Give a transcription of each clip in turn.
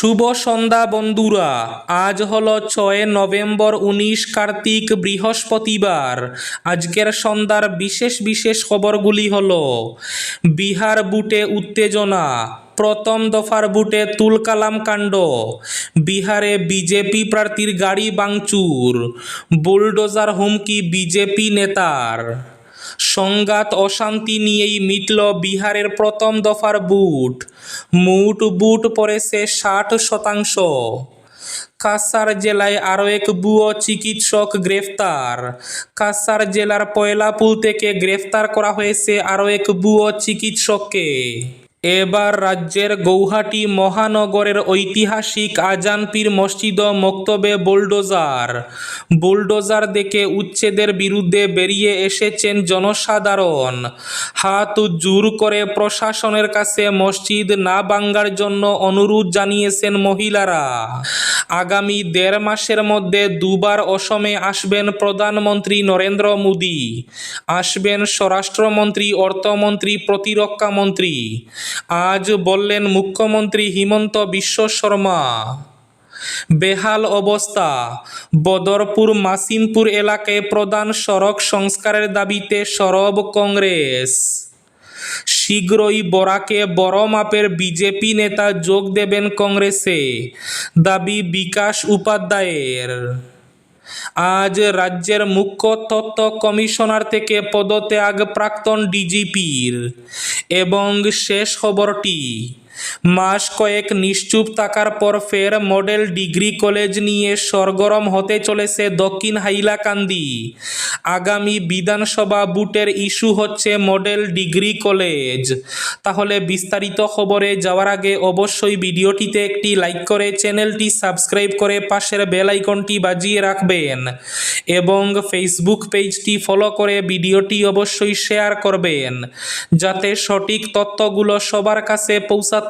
শুভ সন্ধ্যা, বন্ধুরা। আজ হলো ছয় নভেম্বর উনিশ কার্তিক বৃহস্পতিবার। আজকের সন্ধ্যার বিশেষ বিশেষ খবরগুলি হল, বিহার বুটে উত্তেজনা, প্রথম দফার বুটে তুলকালাম কাণ্ড, বিহারে বিজেপি প্রার্থীর গাড়ি বাংচুর বুলডোজার হুমকি বিজেপি নেতার। সংঘাত অশান্তি নিয়েই মিটল বিহারের প্রথম দফার বুট। মুট বুট পড়েছে ষাট শতাংশ। কাসার জেলায় আরও এক ভুয়ো চিকিৎসক গ্রেফতার। কাসার জেলার পয়লাপুল থেকে গ্রেফতার করা হয়েছে আরও এক ভুয়ো চিকিৎসককে। এবার রাজ্যের গৌহাটি মহানগরের ঐতিহাসিক আজানপীর মসজিদ মক্তবে বুলডোজার। বুলডোজার দেখে উচ্ছেদের বিরুদ্ধে বেরিয়ে এসেছেন জনসাধারণ। হাত জোর করে প্রশাসনের কাছে মসজিদ না ভাঙ্গার জন্য অনুরোধ জানিয়েছেন মহিলারা। আগামী দেড় মাসের মধ্যে দুবার অসমে আসবেন প্রধানমন্ত্রী নরেন্দ্র মোদী। আসবেন স্বরাষ্ট্রমন্ত্রী, অর্থমন্ত্রী, প্রতিরক্ষা মন্ত্রী। আজ বললেন মুখ্যমন্ত্রী হিমন্ত বিশ্ব শর্মা। বেহাল অবস্থা। বদরপুর মাসিমপুর এলাকায় প্রধান সড়ক সংস্কারের দাবিতে সরব কংগ্রেস। শীঘ্রই বরাকে বড় মাপের বিজেপি নেতা যোগ দেবেন কংগ্রেসে। দাবি বিকাশ উপাধ্যায়ের। আজ রাজ্যের মুখ্য তথ্য কমিশনার থেকে পদত্যাগ প্রাক্তন ডিজিপির। এবং শেষ খবরটি মাস কয়েক নিশ্চুপ থাকার পর ফের মডেল ডিগ্রি কলেজ নিয়ে সরগরম হতে চলেছে দক্ষিণ হাইলাকান্দি। আগামী বিধানসভা বুটের ইস্যু হচ্ছে মডেল ডিগ্রি কলেজ। তাহলে বিস্তারিত খবরে যাওয়ার আগে অবশ্যই ভিডিওটিতে একটি লাইক করে চ্যানেলটি সাবস্ক্রাইব করে পাশের বেল আইকনটি বাজিয়ে রাখবেন এবং ফেসবুক পেজটি ফলো করে ভিডিওটি অবশ্যই শেয়ার করবেন, যাতে সঠিক তথ্যগুলো সবার কাছে পৌঁছাতে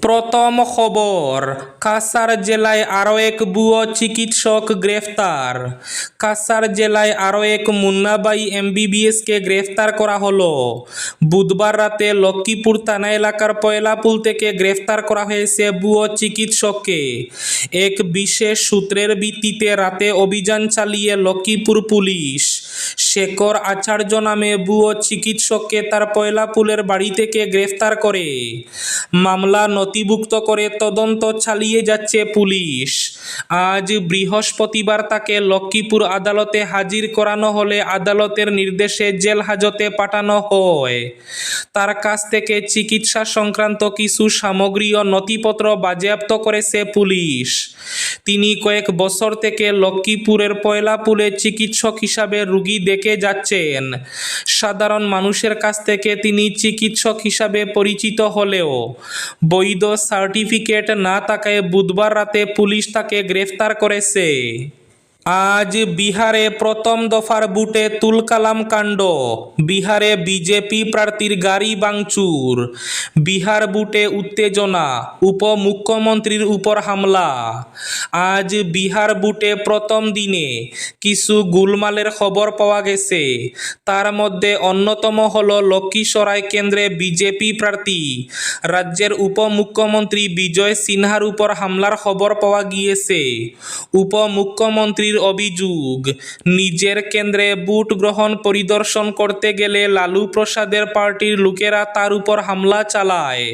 প্রথম খবর, কাসার জেলায় আরও এক ভুয়ো চিকিৎসক গ্রেফতার। কাসার জেলায় আরও এক মুন্নাবাই এমবিবিএসকে গ্রেফতার করা হলো। বুধবার রাতে লক্ষ্মীপুর থানা এলাকার পয়লাপুল থেকে গ্রেফতার করা হয়েছে ভুয়ো চিকিৎসককে। এক বিশেষ সূত্রের ভিত্তিতে রাতে অভিযান চালিয়ে লক্ষ্মীপুর পুলিশ। শেখর আচার্য নামে ভুয়ো চিকিৎসককে তার পয়লাপুলের বাড়ি থেকে গ্রেফতার করে। মামলা নথিভুক্ত করে তদন্ত চালিয়ে যাচ্ছে পুলিশ। আজ বৃহস্পতিবার তাকে লক্ষ্মীপুর আদালতে হাজির করানো হলে আদালতের নির্দেশে জেল হাজতে পাঠানো হয়। তার কাছ থেকে চিকিৎসা সংক্রান্ত কিছু সামগ্রী ও নথিপত্র বাজেয়াপ্ত করেছে পুলিশ। তিনি কয়েক বছর থেকে লক্ষ্মীপুরের পয়লাপুলে চিকিৎসক হিসাবে রুগী দেখে যাচ্ছেন। সাধারণ মানুষের কাছ থেকে তিনি চিকিৎসক হিসাবে পরিচিত হলেও বৈধ সার্টিফিকেট না থাকায় বুধবার রাতে পুলিশ তাকে গ্রেফতার করেছে। আজ বিহারে প্রথম দফার বুটে তুলকালাম কাণ্ড। বিহারে বিজেপি প্রার্থীর গাড়ি বাংচুর বিহার বুটে উত্তেজনা, উপমুখ্যমন্ত্রীর উপর হামলা। আজ বিহার বুটে প্রথম দিনে কিছু গুলমালের খবর পাওয়া গেছে। তার মধ্যে অন্যতম হল লক্ষ্মীসরাই কেন্দ্রে বিজেপি প্রার্থী। রাজ্যের উপমুখ্যমন্ত্রী বিজয় সিনহার উপর হামলার খবর পাওয়া গিয়েছে। উপমুখ্যমন্ত্রীর অভিযোগ, নিজের কেন্দ্রে বুট গ্রহণ পরিদর্শন করতে গেলে লালু প্রসাদের পার্টির লোকেরা তার উপর হামলা চালায়।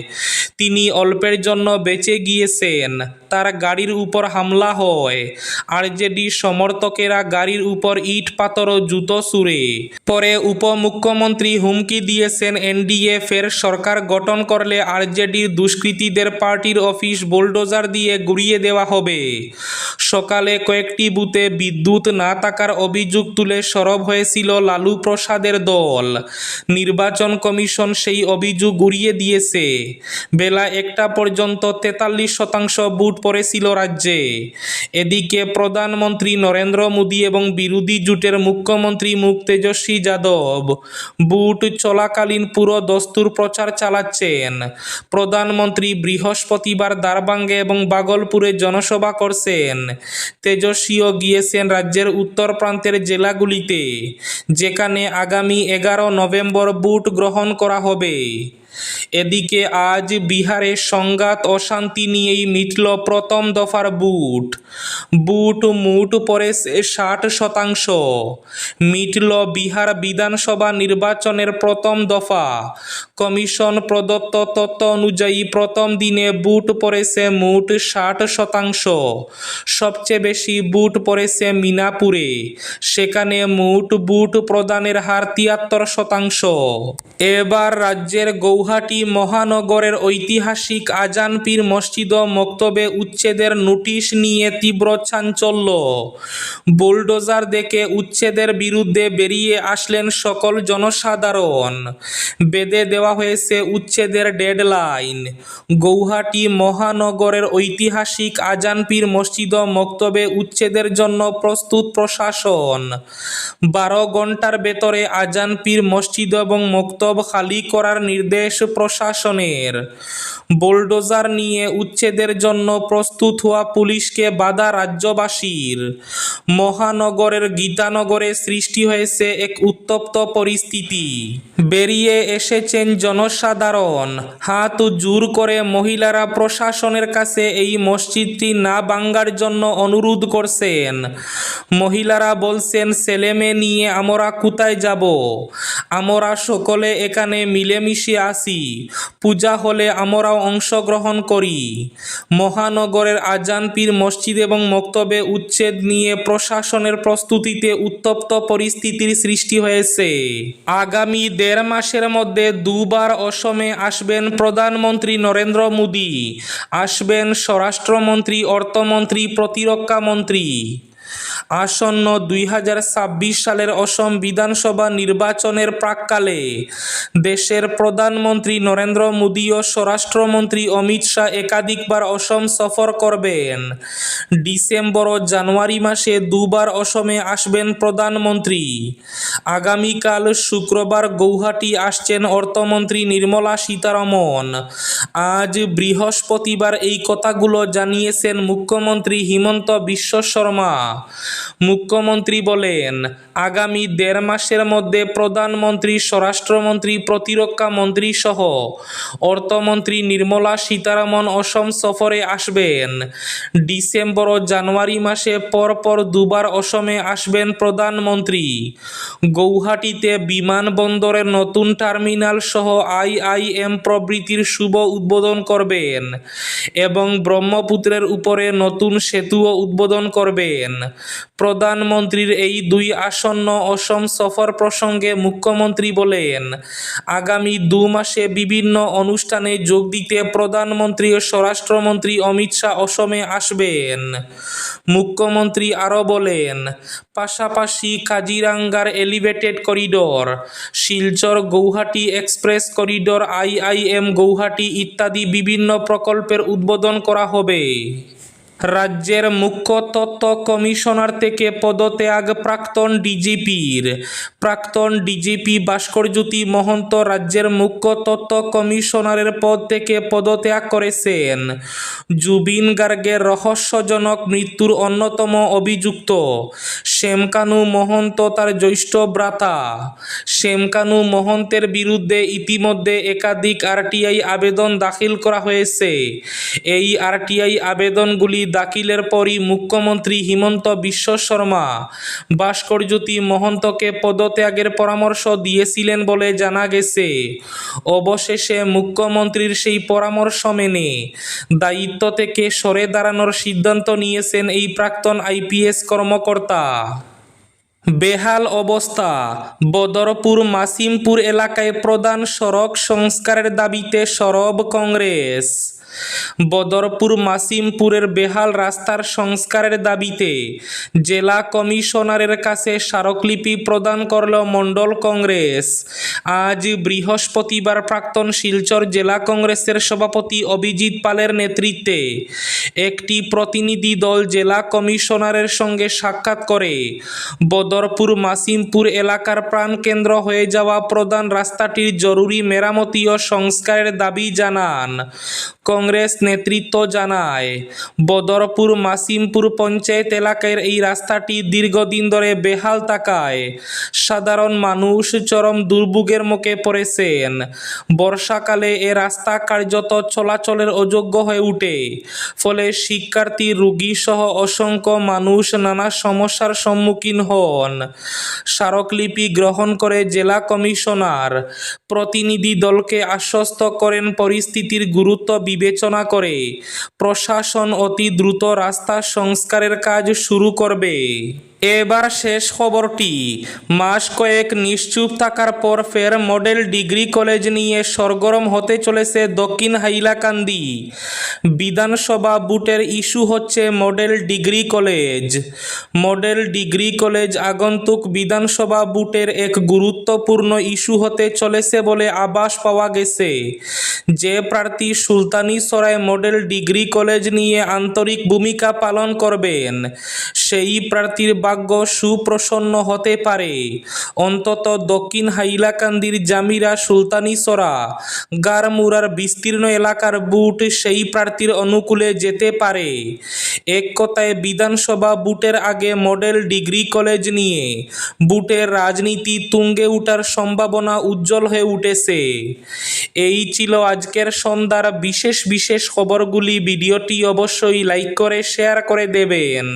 তিনি অল্পের জন্য বেঁচে গিয়েছেন, তার গাড়ির উপর হামলা হয়। আরজেডি সমর্থকেরা গাড়ির উপর ইট, পাথর ও জুতো ছুড়ে। পরে উপমুখ্যমন্ত্রী হুমকি দিয়েছেন এনডিএ ফের সরকার গঠন করলে আরজেডির দুষ্কৃতীদের পার্টির অফিস বুলডোজার দিয়ে গুড়িয়ে দেওয়া হবে। সকালে কয়েকটি বুথে বিদ্যুৎ না থাকার অভিযোগ তুলে সরব হয়েছিল লালু প্রসাদের দল। নির্বাচন কমিশন সেই অভিযোগ উড়িয়ে দিয়েছে। বেলা একটা পর্যন্ত তেতাল্লিশ শতাংশ বুট পড়েছিল রাজ্যে। এদিকে প্রধানমন্ত্রী নরেন্দ্র মোদী এবং বিরোধী জোটের মুখ্যমন্ত্রী মুখ তেজস্বী যাদব বুট চলাকালীন পুরো দস্তুর প্রচার চালাচ্ছেন। প্রধানমন্ত্রী বৃহস্পতিবার দারবাঙ্গে এবং বাগলপুরে জনসভা করছেন। তেজস্বীও গিয়েছেন রাজ্যের উত্তর প্রান্তের জেলাগুলিতে যেখানে আগামী এগারো নভেম্বর বুট গ্রহণ করা হবে। এদিকে আজ বিহারে সংঘাত, অশান্তি নিয়েই মিটল প্রথম দফার বুট। বুট মুট পড়েছে ষাট শতাংশ। মিটল বিহার বিধানসভা নির্বাচনের প্রথম দফা। কমিশন প্রদত্ত তথ্য অনুযায়ী প্রথম দিনে বুট পড়েছে মুট ষাট শতাংশ। সবচেয়ে বেশি বুট পড়েছে মিনাপুরে। সেখানে মুট বুট প্রদানের হার তিয়াত্তর শতাংশ। এবার রাজ্যের গৌহাটি মহানগরের ঐতিহাসিক আজানপীর মসজিদ ও মক্তবে উচ্ছেদের নোটিশ নিয়ে তীব্র চাঞ্চল্য। বুলডোজার দেখে উচ্ছেদের বিরুদ্ধে বেরিয়ে আসলেন সকল জনসাধারণ। বেঁধে দেওয়া হয়েছে উচ্ছেদের ডেডলাইন। গৌহাটি মহানগরের ঐতিহাসিক আজানপীর মসজিদ ও মক্তবে উচ্ছেদের জন্য প্রস্তুত প্রশাসন। বারো ঘণ্টার ভেতরে আজানপীর মসজিদ এবং মক্তব খালি করার নির্দেশ প্রশাসনের বোলডোজার নিয়ে উচ্ছেদের জন্য প্রস্তুত হওয়া পুলিশকে বাধা রাজ্যবাসীর। মহানগরের গীতানগরে সৃষ্টি হয়েছে এক উত্তপ্ত পরিস্থিতি। বেরিয়ে এসেছেন জনসাধারণ। হাত জোর করে মহিলারা প্রশাসনের কাছে এই মসজিদটি না ভাঙ্গার জন্য অনুরোধ করছেন। মহিলারা বলছেন ছেলে মেয়ে নিয়ে আমরা কোথায় যাব? আমরা সকলে এখানে মিলেমিশে আসি পূজা হলে আমরাও অংশগ্রহণ করি। মহানগরের আজানপীর মসজিদ এবং মক্তবে উচ্ছেদ নিয়ে প্রশাসনের প্রস্তুতিতে উত্তপ্ত পরিস্থিতির সৃষ্টি হয়েছে। আগামী দেড় মাসের মধ্যে দুবার অসমে আসবেন প্রধানমন্ত্রী নরেন্দ্র মোদী, আসবেন স্বরাষ্ট্রমন্ত্রী, অর্থমন্ত্রী, প্রতিরক্ষা মন্ত্রী। আসন্ন দুই হাজার ছাব্বিশ সালের অসম বিধানসভা নির্বাচনের প্রাককালে দেশের প্রধানমন্ত্রী নরেন্দ্র মোদী ও স্বরাষ্ট্রমন্ত্রী অমিত শাহ একাধিকবার অসম সফর করবেন। ডিসেম্বর ও জানুয়ারি মাসে দুবার অসমে আসবেন প্রধানমন্ত্রী। আগামীকাল শুক্রবার গৌহাটি আসছেন অর্থমন্ত্রী নির্মলা সীতারমন। আজ বৃহস্পতিবার এই কথাগুলো জানিয়েছেন মুখ্যমন্ত্রী হিমন্ত বিশ্ব শর্মা। মুখ্যমন্ত্রী বলেন আগামী দেড় মাসের মধ্যে প্রধানমন্ত্রী, স্বরাষ্ট্রমন্ত্রী, প্রতিরক্ষা মন্ত্রী সহ অর্থমন্ত্রী নির্মলা সীতারামন অসম সফরে আসবেন। ডিসেম্বর ও জানুয়ারি মাসে পরপর দুবার অসমে আসবেন প্রধানমন্ত্রী। গৌহাটিতে বিমানবন্দরের নতুন টার্মিনাল সহ আইআইএম প্রভৃতির শুভ উদ্বোধন করবেন এবং ব্রহ্মপুত্রের উপরে নতুন সেতুও উদ্বোধন করবেন। প্রধানমন্ত্রীর এই দুই আসন্ন অসম সফর প্রসঙ্গে মুখ্যমন্ত্রী বলেন, আগামী দু মাসে বিভিন্ন অনুষ্ঠানে যোগ দিতে প্রধানমন্ত্রী ও স্বরাষ্ট্রমন্ত্রী অমিত শাহ অসমে আসবেন। মুখ্যমন্ত্রী আরও বলেন, পাশাপাশি কাজিরাঙ্গার elevated corridor, Silchar Guwahati express corridor, IIM Guwahati ইত্যাদি বিভিন্ন প্রকল্পের উদ্বোধন করা হবে। রাজ্যের মুখ্য তথ্য কমিশনার থেকে পদত্যাগ প্রাক্তন ডিজিপির। প্রাক্তন ডিজিপি ভাস্করজ্যোতি মহন্ত রাজ্যের মুখ্য তথ্য কমিশনারের পদ থেকে পদত্যাগ করেছেন। জুবিন গার্গের রহস্যজনক মৃত্যুর অন্যতম অভিযুক্ত শ্যামকানু মহন্ত তার জ্যৈষ্ঠ ভ্রাতা। শ্যামকানু মহন্তের বিরুদ্ধে ইতিমধ্যে একাধিক আরটিআই আবেদন দাখিল করা হয়েছে। এই আরটিআই আবেদনগুলি দাখিলের পরই মুখ্যমন্ত্রী হিমন্ত বিশ্ব শর্মা ভাস্করজ্যোতি মহন্তকে পদত্যাগের পরামর্শ দিয়েছিলেন বলে জানা গেছে। অবশেষে মুখ্যমন্ত্রীর সেই পরামর্শ মেনে দায়িত্ব থেকে সরে দাঁড়ানোর সিদ্ধান্ত নিয়েছেন এই প্রাক্তন আইপিএস কর্মকর্তা। বেহাল অবস্থা। বদরপুর মাসিমপুর এলাকায় প্রধান সড়ক সংস্কারের দাবিতে সরব কংগ্রেস। বদরপুর মাসিমপুরের বেহাল রাস্তার সংস্কারের দাবিতে জেলা কমিশনারের কাছে স্মারকলিপি প্রদান করল মণ্ডল কংগ্রেস। আজ বৃহস্পতিবার প্রাক্তন শিলচর জেলা কংগ্রেসের সভাপতি অভিজিৎ পালের নেতৃত্বে একটি প্রতিনিধি দল জেলা কমিশনারের সঙ্গে সাক্ষাৎ করে। বদরপুর মাসিমপুর এলাকার প্রাণকেন্দ্র হয়ে যাওয়া প্রধান রাস্তাটির জরুরি মেরামতি ও সংস্কারের দাবি জানান। কংগ্রেস নেতৃত্ব জানায়। বদরপুর মাসিমপুর পঞ্চায়েত এলাকার এই রাস্তাটি দীর্ঘদিন ধরে বেহাল থাকায় সাধারণ মানুষ চরম দুর্ভোগের মুখে পড়েছেন। বর্ষাকালে এ রাস্তা কার্যত চলাচলের অযোগ্য হয়ে উঠে ফলে শিক্ষার্থী রোগী সহ অসংখ্য মানুষ নানা সমস্যার সম্মুখীন হন। স্মারকলিপি গ্রহণ করে জেলা কমিশনার প্রতিনিধি দলকে আশ্বস্ত করেন পরিস্থিতির গুরুত্ব বিবেচনা করে প্রশাসন অতি দ্রুত রাস্তা সংস্কারের কাজ শুরু করবে। এবার শেষ খবরটি। মাস কয়েক নিশ্চুপ থাকার পর ফের মডেল ডিগ্রি কলেজ নিয়ে সরগরম হতে চলেছে দক্ষিণ হাইলাকান্দি। বিধানসভা বুটের ইস্যু হচ্ছে model degree college. Model degree college আগন্তুক বিধানসভা বুটের এক গুরুত্বপূর্ণ ইস্যু হতে চলেছে বলে আবাস পাওয়া গেছে। যে প্রার্থী সুলতানি সরাই মডেল ডিগ্রি কলেজ নিয়ে আন্তরিক ভূমিকা পালন করবেন, সেই প্রার্থীর ভাগ্য সুপ্রসন্ন হতে পারে। অন্তত দক্ষিণ হাইলাকান্দির জামিরা সুলতানিসরা গারমুরার বিস্তীর্ণ এলাকার বুট সেই প্রার্থীর অনুকূলে যেতে পারে। এক কথায় বিধানসভা বুটের আগে মডেল ডিগ্রি কলেজ নিয়ে বুটের রাজনীতি তুঙ্গে উঠার সম্ভাবনা উজ্জ্বল হয়ে উঠেছে। এই ছিল আজকের সন্ধ্যার বিশেষ বিশেষ খবরগুলি। ভিডিওটি অবশ্যই লাইক করে, শেয়ার করে দেবেন।